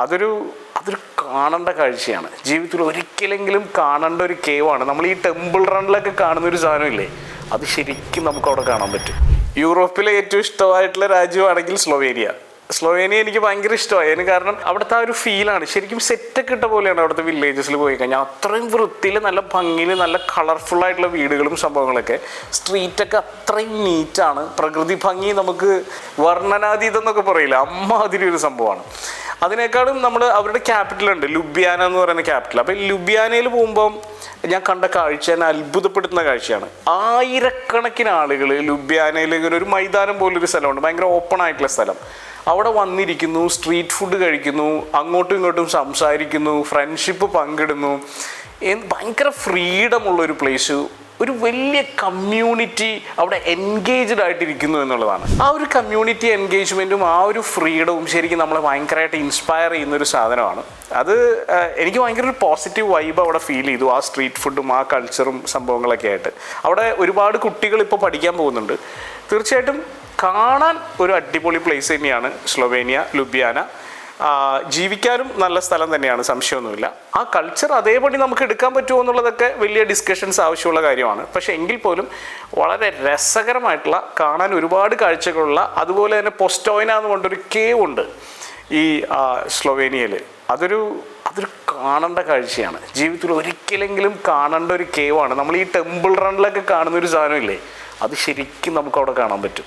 അതൊരു അതൊരു കാണേണ്ട കാഴ്ചയാണ്. ജീവിതത്തിൽ ഒരിക്കലെങ്കിലും കാണേണ്ട ഒരു കേവാണ്. നമ്മൾ ഈ ടെമ്പിൾ റണ്ണിലൊക്കെ കാണുന്ന ഒരു സാധനമില്ലേ? അത് ശരിക്കും നമുക്ക് അവിടെ കാണാൻ പറ്റും. യൂറോപ്പിലെ ഏറ്റവും ഇഷ്ടമായിട്ടുള്ള രാജ്യമാണെങ്കിൽ സ്ലൊവേനിയ. സ്ലൊവേനിയ എനിക്ക് ഭയങ്കര ഇഷ്ടമായി. അതിന് കാരണം അവിടുത്തെ ആ ഒരു ഫീലാണ്. ശരിക്കും സെറ്റൊക്കെ ഇട്ട പോലെയാണ് അവിടുത്തെ വില്ലേജസിൽ പോയി കഴിഞ്ഞാൽ. അത്രയും വൃത്തിയിൽ നല്ല ഭംഗിയിൽ നല്ല കളർഫുൾ ആയിട്ടുള്ള വീടുകളും സംഭവങ്ങളൊക്കെ. സ്ട്രീറ്റൊക്കെ അത്രയും നീറ്റാണ് പ്രകൃതി ഭംഗി നമുക്ക് വർണനാതീതം എന്നൊക്കെ പറയില്ല? അമ്മാതിരി ഒരു സംഭവമാണ്. അതിനേക്കാളും നമ്മൾ അവരുടെ ക്യാപിറ്റൽ ഉണ്ട്. ലുബിയാന എന്ന് പറയുന്ന ക്യാപിറ്റൽ അപ്പോൾ ലുബിയാനയിൽ പോകുമ്പം ഞാൻ കണ്ട കാഴ്ച എന്നെ അത്ഭുതപ്പെടുത്തുന്ന കാഴ്ചയാണ്. ആയിരക്കണക്കിന് ആളുകൾ ലുബിയാനയിൽ ഇങ്ങനെ ഒരു മൈതാനം പോലൊരു സ്ഥലമുണ്ട്. ഭയങ്കര ഓപ്പൺ ആയിട്ടുള്ള സ്ഥലം. അവിടെ വന്നിരിക്കുന്നു സ്ട്രീറ്റ് ഫുഡ് കഴിക്കുന്നു അങ്ങോട്ടും ഇങ്ങോട്ടും സംസാരിക്കുന്നു ഫ്രണ്ട്ഷിപ്പ് പങ്കിടുന്നു. ഭയങ്കര ഫ്രീഡം ഉള്ള ഒരു പ്ലേസ് ഒരു വലിയ കമ്മ്യൂണിറ്റി അവിടെ എൻഗേജ്ഡ് ആയിട്ടിരിക്കുന്നു എന്നുള്ളതാണ്. ആ ഒരു കമ്മ്യൂണിറ്റി എൻഗേജ്മെന്റും ആ ഒരു ഫ്രീഡവും ശരിക്കും നമ്മളെ ഭയങ്കരമായിട്ട് ഇൻസ്പയർ ചെയ്യുന്ന ഒരു സാധനമാണ്. അത് എനിക്ക് ഭയങ്കര ഒരു പോസിറ്റീവ് വൈബ് അവിടെ ഫീൽ ചെയ്തു ആ സ്ട്രീറ്റ് ഫുഡും ആ കൾച്ചറും സംഭവങ്ങളൊക്കെ ആയിട്ട്. അവിടെ ഒരുപാട് കുട്ടികൾ ഇപ്പോൾ പഠിക്കാൻ പോകുന്നുണ്ട്. തീർച്ചയായിട്ടും കാണാൻ ഒരു അടിപൊളി പ്ലേസ് തന്നെയാണ് സ്ലൊവേനിയ ലുബിയാന. ജീവിക്കാനും നല്ല സ്ഥലം തന്നെയാണ് സംശയമൊന്നുമില്ല. ആ കൾച്ചർ അതേപടി നമുക്ക് എടുക്കാൻ പറ്റുമോ എന്നുള്ളതൊക്കെ വലിയ ഡിസ്കഷൻസ് ആവശ്യമുള്ള കാര്യമാണ്. പക്ഷേ എങ്കിൽ പോലും വളരെ രസകരമായിട്ടുള്ള കാണാൻ ഒരുപാട് കാഴ്ചകളുള്ള അതുപോലെ തന്നെ പൊസ്റ്റോയിന എന്ന് പറഞ്ഞൊരു കേവ് ഉണ്ട് ഈ സ്ലൊവേനിയയിൽ അതൊരു അതൊരു കാണേണ്ട കാഴ്ചയാണ്. ജീവിതത്തിൽ ഒരിക്കലെങ്കിലും കാണേണ്ട ഒരു കേവാണ് നമ്മൾ ഈ ടെമ്പിൾ റണ്ണിലൊക്കെ കാണുന്ന ഒരു സാധനമില്ലേ? അത് ശരിക്കും നമുക്ക് അവിടെ കാണാൻ പറ്റും.